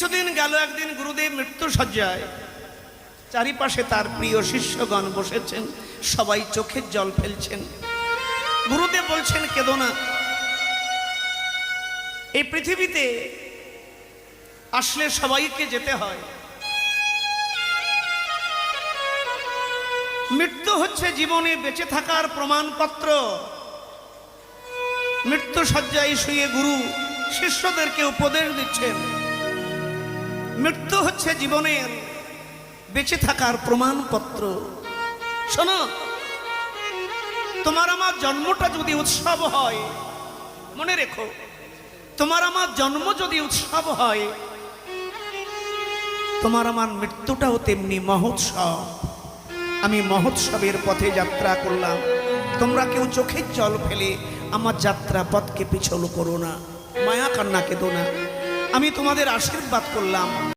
কিছুদিন গেল, একদিন গুরুদেব মৃত্যু সজ্জায়। চারিপাশে তার প্রিয় শিষ্যগণ বসেছেন, সবাই চোখের জল ফেলছেন। গুরুদেব বলছেন, কেদো না। এই পৃথিবীতে আসলে সবাইকে যেতে হয়। মৃত্যু হচ্ছে জীবনে বেঁচে থাকার প্রমাণপত্র। মৃত্যু সজ্জায় শুয়ে গুরু শিষ্যদেরকে উপদেশ দিচ্ছেন। মৃত্যু হচ্ছে জীবনের বেঁচে থাকার প্রমাণপত্র। শোনো, তোমার আমার জন্মটা যদি উৎসব হয়, মনে রেখো, তোমার আমার জন্ম যদি উৎসব হয়, তোমার আমার মৃত্যুটাও তেমনি মহোৎসব। আমি মহোৎসবের পথে যাত্রা করলাম। তোমরা কেউ চোখের জল ফেলে আমার যাত্রা পথকে পিছল করো না, মায়া কান্না কেঁদো না। আমি তোমাদের আশীর্বাদ করলাম।